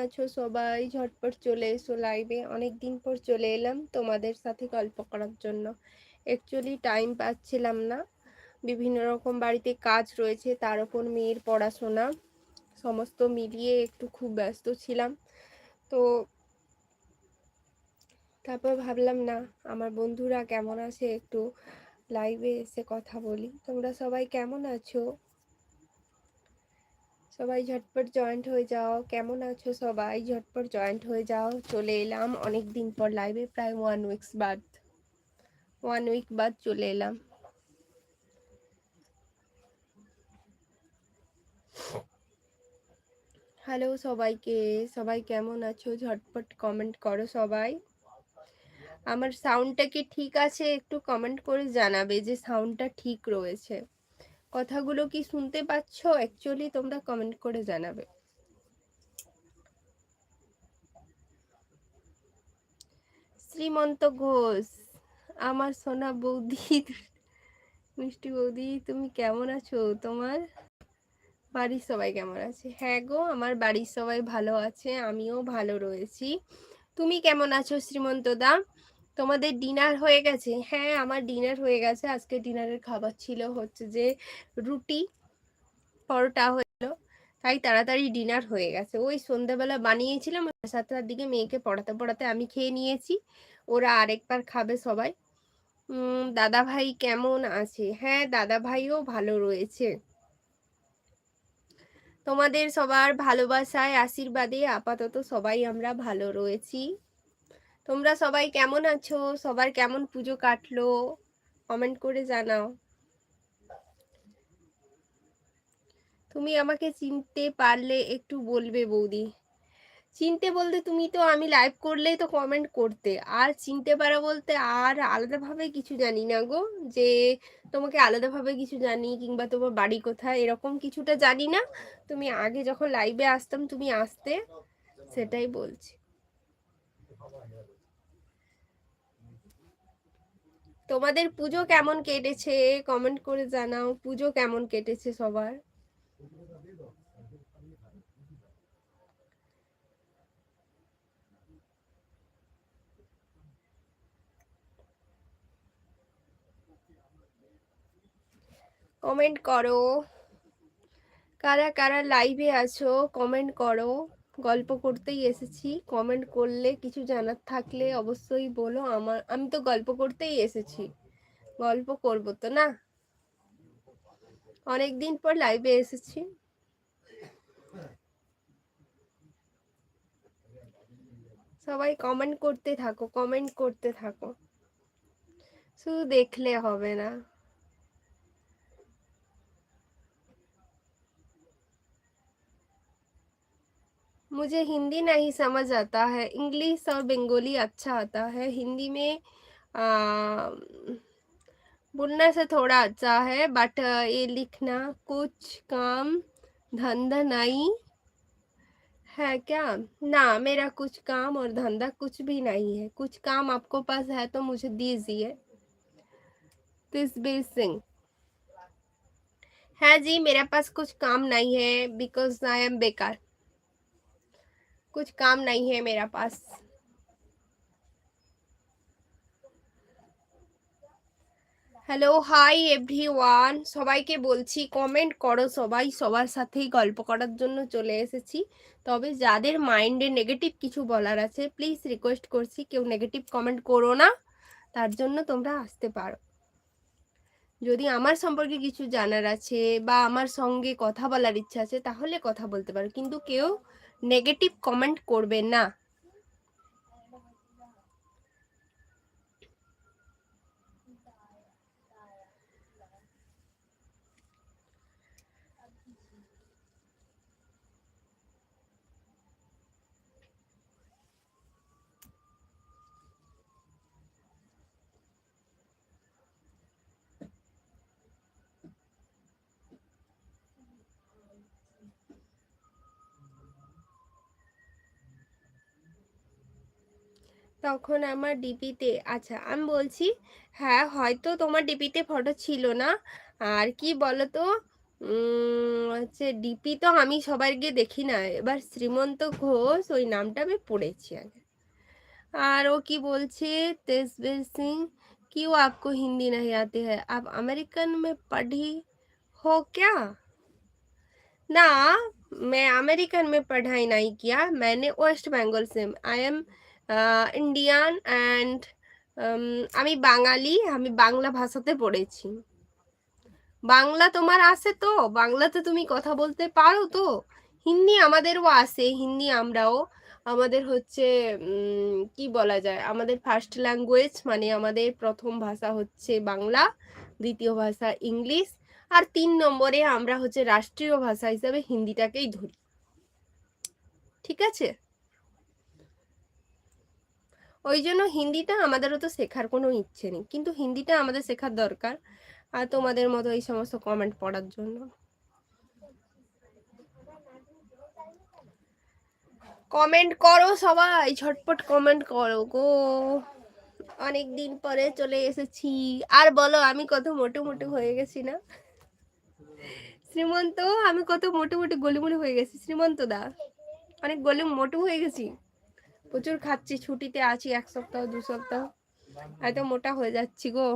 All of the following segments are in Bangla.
আছো? সবাই ঝটপট চলে এসো লাইভে অনেক দিন পর চলে এলাম তোমাদের সাথে গল্প করার জন্য। অ্যাকচুয়ালি টাইম পাচ্ছিলাম না। বিভিন্ন রকম বাড়িতে কাজ রয়েছে, তার উপর মেয়ের পড়াশোনা। সমস্ত মিলিয়ে একটু খুব ব্যস্ত ছিলাম। তো তারপর ভাবলাম, না, আমার বন্ধুরা কেমন আছে? একটু লাইভে এসে কথা বলি। তোমরা সবাই কেমন আছো? সবাই ঝটপট জয়েন্ট হয়ে যাও। কেমন আছো সবাই? ঝটপট জয়েন্ট হয়ে যাও। চলে এলাম। অনেক দিন পর লাইভে প্রায় ওয়ান উইকস বাদ। ওয়ান উইক বাদ চলে এলাম। হ্যালো সবাইকে। সবাই কেমন আছো? ঝটপট কমেন্ট করো সবাই। আমার সাউন্ডটা কি ঠিক আছে? একটু কমেন্ট করে জানাবে যে সাউন্ডটা ঠিক রয়েছে। কথাগুলো কি শুনতে পাচ্ছ? অ্যাকচুয়ালি তোমরা কমেন্ট করে জানাবে। শ্রীমন্ত ঘোষ, আমার সোনা বৌদি, মিষ্টি বৌদি, তুমি কেমন আছো? তোমার বাড়ির সবাই কেমন আছে? হ্যাঁ গো, আমার বাড়ির সবাই ভালো আছে, আমিও ভালো রয়েছি। তুমি কেমন আছো শ্রীমন্ত দা তোমাদের ডিনার হয়ে গেছে? হ্যাঁ আমার ডিনার হয়ে গেছে। আজকে ডিনারের খাবার ছিল হচ্ছে যে রুটি, পরোটা হলো তাই তাড়াতাড়ি ডিনার হয়ে গেছে। ওই সন্ধ্যাবেলা বানিয়েছিলাম সাতটার দিকে মেয়েকে পড়াতে পড়াতে আমি খেয়ে নিয়েছি। ওরা আরেকবার খাবে সবাই। দাদা ভাই কেমন আছে? হ্যাঁ দাদা ভাইও ভালো রয়েছে। তোমাদের সবার ভালোবাসায়, আশীর্বাদে আপাতত সবাই আমরা ভালো রয়েছি। তোমরা সবাই কেমন আছো? সবার কেমন পুজো কাটলো? কমেন্ট করে জানাও। তুমি আমাকে চিনতে পারলে একটু বলবে বৌদি। চিনতে বলতে তুমি তো আমি লাইভ করলেই তো কমেন্ট করতে। আর চিনতে পারা বলতে আর আলাদাভাবে কিছু জানি না গো। যে তোমাকে আলাদাভাবে কিছু জানি কিংবা তোমার বাড়ি কোথায় এরকম কিছুটা জানি না। তুমি আগে যখন লাইভে আসতাম, তুমি আসতে, সেটাই বলছি। তোমাদের পুজো কেমন কেটেছে? কমেন্ট করে জানাও। পুজো কেমন কেটেছে সবার? কমেন্ট করো। কারা কারা লাইভে আছো কমেন্ট করো। গল্প করতেই এসেছি। কমেন্ট করলে, কিছু জানার থাকলে অবশ্যই বলো। আমার, আমি তো গল্প করতেই এসেছি। গল্প করব তো, না? অনেক দিন পর লাইভে এসেছি। সবাই কমেন্ট করতে থাকো কমেন্ট করতে থাকো। শুধু দেখলে হবে না। मुझे हिंदी नहीं समझ आता है इंग्लिश और बंगाली अच्छा आता है। हिंदी में आ, बोलने से थोड़ा अच्छा है बट ये लिखना कुछ काम धंधा नहीं है क्या? ना मेरा कुछ काम और धंधा कुछ भी नहीं है। कुछ काम आपको पास है तो मुझे दीजिए। तिसबीर सिंह। है जी मेरे पास कुछ काम नहीं है बिकॉज़ आई एम बेकार। कुछ काम नहीं है मेरा पास হ্যালো হাই এভরিওয়ান সবাইকে বলছি কমেন্ট করো সবাই সবার সাথেই গল্প করার জন্য চলে এসেছি তবে যাদের মাইন্ডে নেগেটিভ কিছু বলার আছে প্লিজ রিকোয়েস্ট করছি কেউ নেগেটিভ কমেন্ট করো না তার জন্য তোমরা আসতে পারো যদি আমার সম্পর্কে কিছু জানার আছে বা আমার সঙ্গে কথা বলার ইচ্ছা আছে তাহলে কথা বলতে পারো কিন্তু কেউ নেগেটিভ কমেন্ট করবেন না। তখন আমার ডিপিতে আচ্ছা আমি বলছি হ্যাঁ হয়তো তোমার ডিপিতে ফটো ছিল না আর কি বলো তো উম, হচ্ছে ডিপি তো আমি সবাইকে দেখি না এবার শ্রীমন্ত ঘোষ ওই নামটা আমি পড়েছি আগে আর ও কি বলছে তেজবীর সিং क्यों आपको हिंदी नहीं आती है आप अमेरिकन में पढ़ी हो क्या ना मैं अमेरिकन में पढ़ाई नहीं किया मैंने वेस्ट बंगाल से आई एम ইন্ডিয়ান অ্যান্ড আমি বাঙালি, আমি বাংলা ভাষাতে পড়েছি। বাংলা তোমার আছে তো? বাংলাতে তুমি কথা বলতে পারো তো? হিন্দি আমাদেরও আছে, হিন্দি আমরাও। আমাদের হচ্ছে কি বলা যায়? আমাদের ফার্স্ট ল্যাঙ্গুয়েজ মানে আমাদের প্রথম ভাষা হচ্ছে বাংলা, দ্বিতীয় ভাষা ইংলিশ, আর তিন নম্বরে আমরা হচ্ছে রাষ্ট্রীয় ভাষা হিসাবে হিন্দিটাকেই ধরি। ঠিক আছে? ওই জন্য হিন্দিটা আমাদেরও তো শেখার কোনো ইচ্ছে নেই। কিন্তু হিন্দিটা আমাদের শেখার দরকার। আর তোমাদের মতো এই সমস্ত কমেন্ট পড়ার জন্য। কমেন্ট করো সবাই, ঝটপট কমেন্ট করো গো। অনেক দিন পরে চলে এসেছি। আর বলো, আমি কত মোটু মোটু হয়ে গেছি না? শ্রীমন্ত, আমি কত মোটু মোটু গলিমুলি হয়ে গেছি। শ্রীমন্ত দা, অনেক গলি মোটু হয়ে গেছি। প্রচুর খাচ্ছি ছুটিতে আছি এক সপ্তাহ দু সপ্তাহ এত মোটা হয়ে যাচ্ছি গো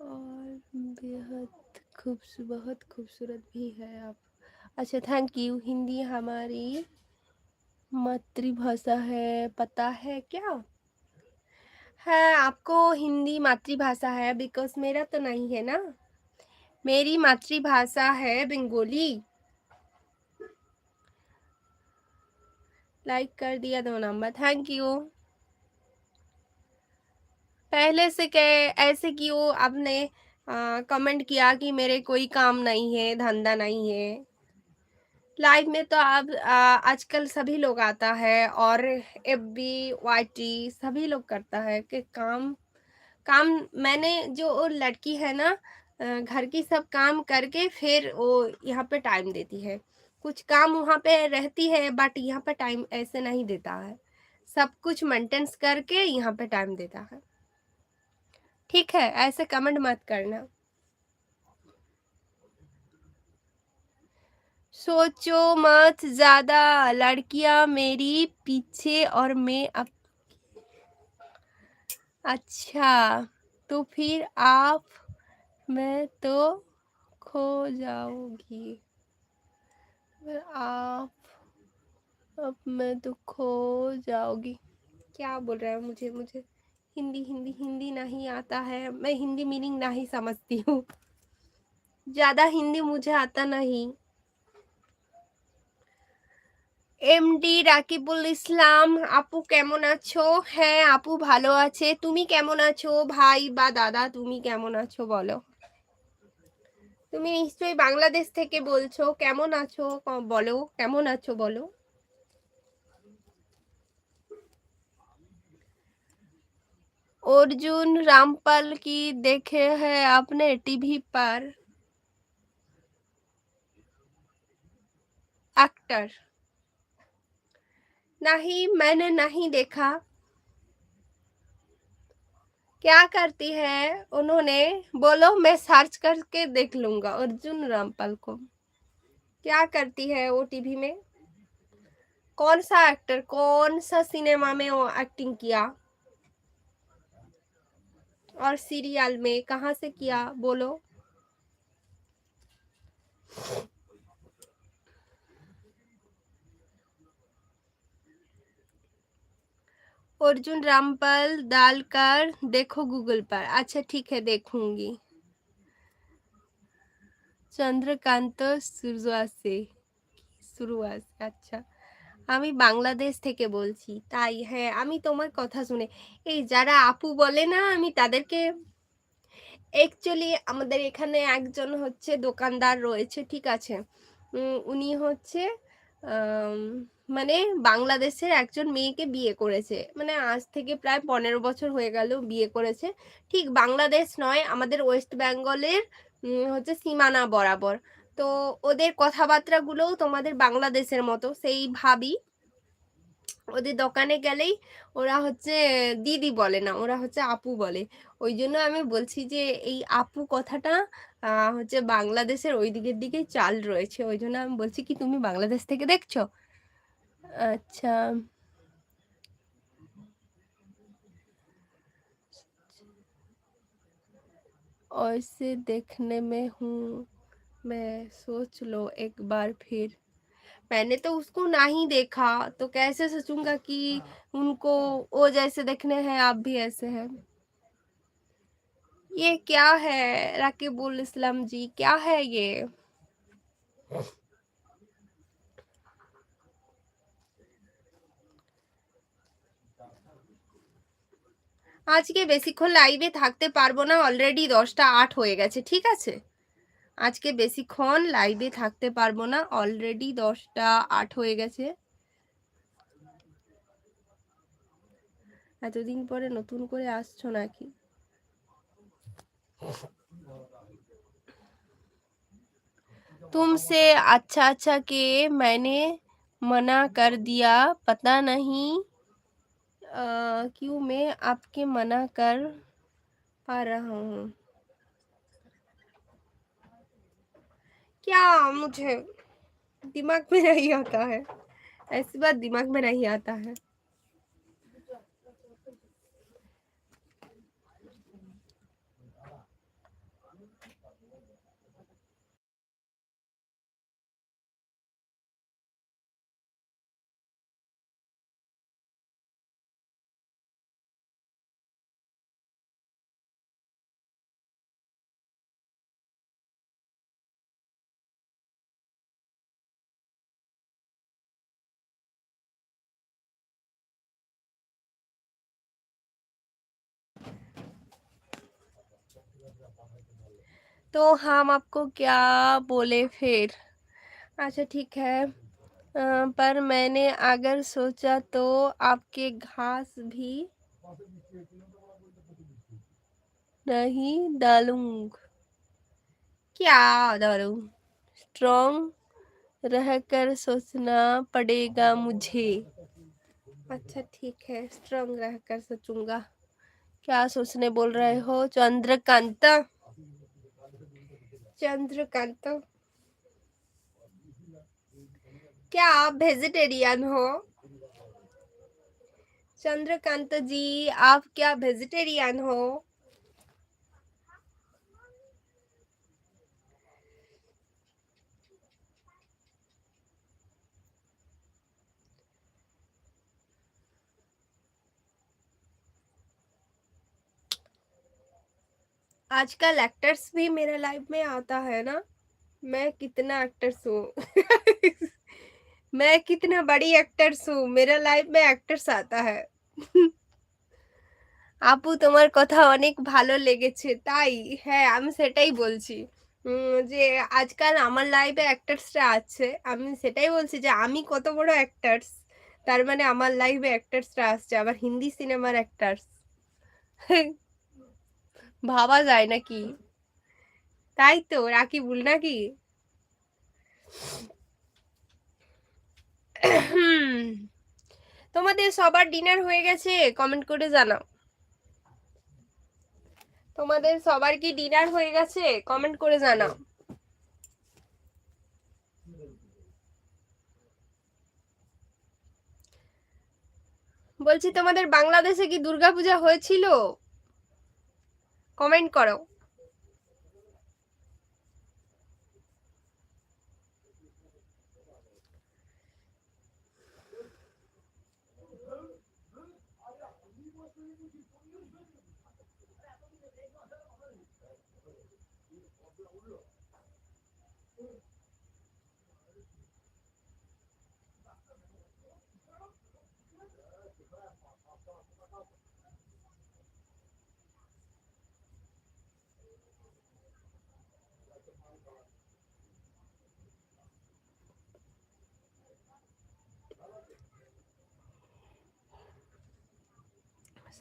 और बेहद खूबसूरत बहुत खूबसूरत भी है आप अच्छा थैंक यू हिंदी हमारी मातृभाषा है पता है क्या है आपको हिंदी मातृभाषा है बिकॉज मेरा तो नहीं है ना मेरी मातृभाषा है बंगाली लाइक कर दिया, दो नंबर, थैंक यू। पहले से के ऐसे क्यों आपने कमेंट किया कि मेरे कोई काम नहीं है, धंधा नहीं है। लाइव में तो आप आजकल सभी लोग आता है और एफ़ बी वाई टी सभी लोग करता है कि काम काम मैंने जो लड़की है ना घर की सब काम करके फिर वो यहाँ पे टाइम देती है। कुछ काम वहाँ पे रहती है बट यहाँ पे टाइम ऐसे नहीं देता है। सब कुछ मेंटेन्स करके यहाँ पे टाइम देता है। ठीक है, ऐसे कमेंट मत करना। सोचो मत ज़्यादा, लड़कियाँ मेरी पीछे और मैं अब अच्छा तो फिर आप, मैं तो खो जाऊँगी। आप अब मैं तो खो जाओगी क्या बोल रहे हो मुझे मुझे हिंदी हिंदी हिंदी नहीं आता है मैं हिंदी मीनिंग नहीं समझती हूँ ज़्यादा हिंदी मुझे आता नहीं এমডি রাকিবুল ইসলাম আপু কেমন আছো হ্যাঁ আপু ভালো আছে তুমি কেমন আছো ভাই বা দাদা তুমি কেমন আছো বলো তুমি নিশ্চয়ই বাংলাদেশ থেকে বলছো কেমন আছো বলো কেমন আছো বলো अर्जुन रामपाल की देखे है आपने टीवी पर एक्टर नहीं मैंने नहीं देखा क्या करती है? उन्होंने बोलो, मैं सर्च करके देख लूँगा। अर्जुन रामपाल को। क्या करती है वो टीवी में? कौन सा एक्टर कौन सा सिनेमा में वो एक्टिंग किया? और सीरियल में कहा से किया? बोलो। अर्जुन रामपाल डालकर देखो गूगल पर अच्छा ठीक है देखूंगी চন্দ্রকান্ত সুরুয়াসে সুরুয়াসে আচ্ছা আমি বাংলাদেশ থেকে বলছি তাই হ্যাঁ আমি তোমার কথা শুনে এই যারা আপু বলে না আমি তাদেরকে অ্যাকচুয়ালি আমাদের এখানে একজন হচ্ছে দোকানদার রয়েছে ঠিক আছে উনি হচ্ছে মানে বাংলাদেশের একজন মেয়েকে বিয়ে করেছে। মানে আজ থেকে প্রায় পনেরো বছর হয়ে গেল বিয়ে করেছে। ঠিক বাংলাদেশ নয়, আমাদের ওয়েস্ট বেঙ্গলের হচ্ছে সীমানা বরাবর। তো ওদের কথাবার্তাগুলোও তোমাদের বাংলাদেশের মতো, সেই ভাবি ওদের দোকানে গেলেই ওরা হচ্ছে দিদি বলে না, ওরা হচ্ছে আপু বলে। ওই জন্য আমি বলছি যে এই আপু কথাটা হচ্ছে বাংলাদেশের ওই দিকের দিকেই চাল রয়েছে। ওই জন্য আমি বলছি কি, তুমি বাংলাদেশ থেকে দেখছ? अच्छा। और ऐसे देखने में हूँ मैं सोच लो एक बार फिर। मैंने तो उसको ना ही देखा तो कैसे सोचूँगा कि उनको वो जैसे देखने हैं आप भी ऐसे हैं। ये क्या है? राकिबुल इस्लाम जी क्या है ये? আজকে বেশিক্ষণ লাইভে থাকতে পারবো না অলরেডি দশটা আট হয়ে গেছে ঠিক আছে আজকে বেশিক্ষণ লাইভে থাকতে পারবো না অলরেডি দশটা আট হয়ে গেছে এতদিন পরে নতুন করে আসছো নাকি तुमसे अच्छा अच्छा के मैंने मना कर दिया पता नहीं क्यों मैं आपके मना कर पा रहा हूँ? क्या मुझे दिमाग में नहीं आता है? ऐसी बात दिमाग में नहीं आता है। तो हम आपको क्या बोले फिर? अच्छा ठीक है। पर मैंने अगर सोचा तो आपके घास भी नहीं डालूंग। क्या डालूं? स्ट्रॉन्ग रहकर सोचना पड़ेगा मुझे। अच्छा ठीक है। स्ट्रॉन्ग रहकर सोचूँगा। क्या सोचने बोल रहे हो? चंद्रकांत। चंद्रकांत। क्या आप वेजिटेरियन हो? चंद्रकांत जी, आप क्या वेजिटेरियन हो? आजकल एक्टर्स भी मेरे लाइफ में आता है ना मैं कितना एक्टर्स हूँ मैं कितना बड़ी एक्टर्स हूँ मेरा लाइफ में एक्टर्स आता है আপু তোমার কথা অনেক ভালো লেগেছে তাই হ্যাঁ আমি সেটাই বলছি যে আজকাল আমার লাইফে অ্যাক্টার্সরা আছে আমি সেটাই বলছি যে আমি কত বড় অ্যাক্টার্স তার মানে আমার লাইফে অ্যাক্টার্সরা আসছে আবার হিন্দি সিনেমার অ্যাক্টার্স ভাবা যায় নাকি? তাই তো, রাকিবুল নাকি? তোমাদের সবার ডিনার হয়ে গেছে কমেন্ট করে জানাও। তোমাদের সবার কি ডিনার হয়ে গেছে কমেন্ট করে জানাও। বলছি তোমাদের বাংলাদেশে কি দুর্গাপূজা হয়েছিল? কমেন্ট করো।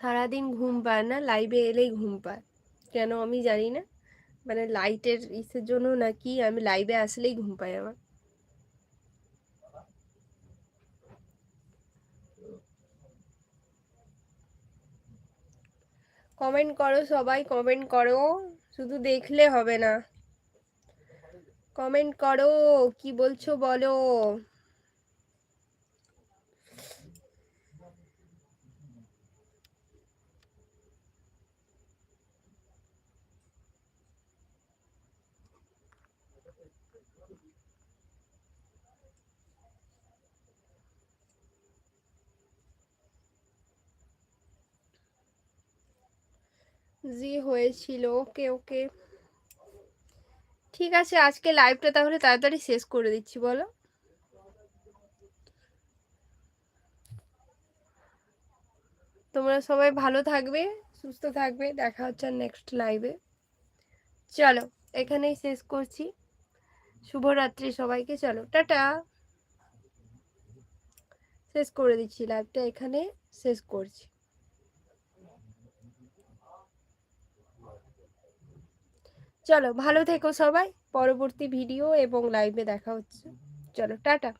সারাদিন ঘুম পায় না লাইভে এলেই ঘুম পায়। কেন আমি জানি না। মানে লাইটের ইসের জন্য নাকি আমি লাইভে আসলেই ঘুম পাই আমার। কমেন্ট করো সবাই কমেন্ট করো। শুধু দেখলে হবে না। কমেন্ট করো, কি বলছো বলো। জি, হয়েছিল। ওকে ওকে। ঠিক আছে, আজকে লাইভটা তাহলে তাড়াতাড়ি শেষ করে দিচ্ছি, বলো। তোমরা সবাই ভালো থাকবে, সুস্থ থাকবে। দেখা হচ্ছে নেক্সট লাইভে চলো, এখানেই শেষ করছি। শুভরাত্রি সবাইকে, চলো, টাটা। শেষ করে দিচ্ছি লাইভটা এখানে, শেষ করছি। চলো, ভালো থেকো সবাই, পরবর্তী ভিডিও এবং লাইভে দেখা হচ্ছে। চলো, টাটা।